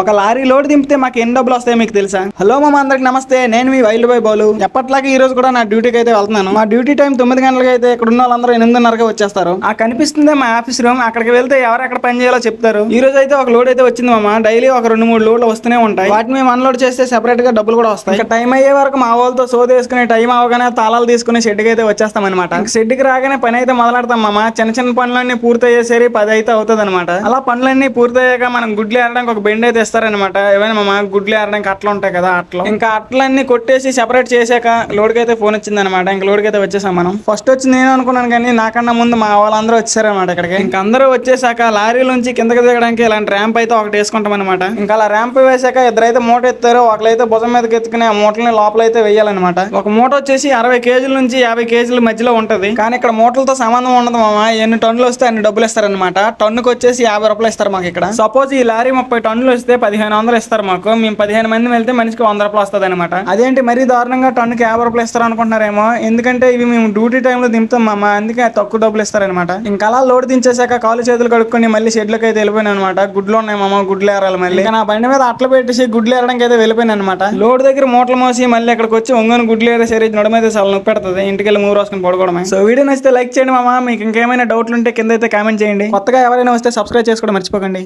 ఒక lorry load దింపితే మాకు ఎన్ని డబ్బులు వస్తాయో మీకు తెలుసా? హలో మామ అందరికి నమస్తే. నేను మీ వైల్డ్ బాయ్ బాలు. ఎప్పట్లాగే ఈ రోజు కూడా నా డ్యూటీకి అయితే వెళ్తున్నాను. మా డ్యూటీ టైం తొమ్మిది గంటలకి అయితే ఇక్కడ ఉన్న వాళ్ళందరూ ఎనిమిదిన్నరకే వచ్చేస్తారు. ఆ కనిపిస్తుంది మా ఆఫీస్ రూమ్. అక్కడికి వెళ్తే ఎవరు ఎక్కడ పని చేయాలో చెప్తారు. ఈ రోజు అయితే ఒక లోడ్ అయితే వచ్చింది మామ. డైలీ ఒక రెండు మూడు లోడ్లు వస్తూనే ఉంటాయి. వాటిని మేము అన్లోడ్ చేస్తే సెపరేట్గా డబ్బులు కూడా వస్తాయి. టైం అయ్యే వరకు మా వాళ్ళతో సో వేసుకుని టైం అవగానే తాళాలు తీసుకుని షెడ్కి అయితే వచ్చేస్తాం అనమాట షెడ్కి రాగానే పని అయితే మొదలాడతాం మామ. చిన్న చిన్న పనులన్నీ పూర్తి అయ్యేసరి పది అయితే అవుతుంది అనమాట అలా పనులన్నీ పూర్తయ్యాక మనం గుడ్లు ఏరడానికి ఒక బెండ్ అయితే ఇస్తారనమాట ఏమైనా మా గుడ్లు ఏరడానికి అట్లా ఉంటాయి కదా అట్లా. ఇంకా అట్లన్నీ కొట్టేసి సెపరేట్ చేశాక లోడ్కి అయితే ఫోన్ వచ్చింది అనమాట ఇంకా లోడ్కి అయితే వచ్చేసాం మనం. ఫస్ట్ వచ్చి నేను అనుకున్నాను కానీ నాకన్నా ముందు మా వాళ్ళందరూ వచ్చారనమాట ఇక్కడికి. ఇంకా అందరూ వచ్చేసాక లారీలోంచి కిందకి దిగడానికి ఇలాంటి ర్యాంప్ అయితే ఒకటి వేసుకుంటాం అనమాట ఇంకా అలా ర్యాంప్ వేసాక ఇద్దరైతే మూట ఎత్తారు ఒకరైతే భుజం మీదకి ఎత్తుకుని ఆ మూటల్ని లోపల అయితే వేయాలన్నమాట. ఒక మూట వచ్చేసి అరవై కేజీల నుంచి యాభై కేజీల మధ్యలో ఉంటది. కానీ ఇక్కడ మూటలతో సంబంధం ఉండదు మామ. ఎన్ని టన్నులు వస్తే అన్ని డబ్బులు ఇస్తారనమాట టన్నుకు వచ్చేసి యాభై రూపాయలు ఇస్తారు మాకు ఇక్కడ. సపోజ్ ఈ లారీ ముప్పై టన్నులు వస్తే పదిహేను వందలు ఇస్తారు మాకు. మేము పదిహేను మంది వెళ్తే మనిషికి వంద రూపాయలు వస్తుంది అనమాట అదేంటి మరీ దారుణంగా టన్నుకి యాభై రూపాయలు ఇస్తారు అనుకుంటున్నారేమో ఎందుకంటే ఇవి మేము డ్యూటీ టైంలో దింపుతాం మామ. అందుకే తక్కువ డబ్బులు ఇస్తారనమాట ఇంకా అలా లోడ్ దించేసాక కాలు చేతులు కడుక్కొని మళ్ళీ షెడ్లోకి అయితే వెళ్ళిపోయాను అనమాట గుడ్లు ఉన్నాయి మామ గుడ్లు ఏరాలి మళ్ళీ. నా బండి మీద అట్ల పెట్టేసి గుడ్లు ఏరడానికి అయితే వెళ్ళిపోయాను అనమాట లోడ్ దగ్గర మూటలు మోసి మళ్ళీ అక్కడికి వచ్చి ఒంగని గుడ్లు ఏరే సరే నడుమ అయితే చాలా నొప్పి పెడుతుంది. ఇంటికి వెళ్ళి మూడు రాసుకుని పడుకోవడమే. సో వీడియో నచ్చితే లైక్ చేయండి మామ. మీకు ఇంకేమైనా డౌట్లు ఉంటే కింద అయితే కామెంట్ చేయండి. కొత్తగా ఎవరైనా వస్తే సబ్స్క్రైబ్ చేసుకోవడం మర్చిపోకండి.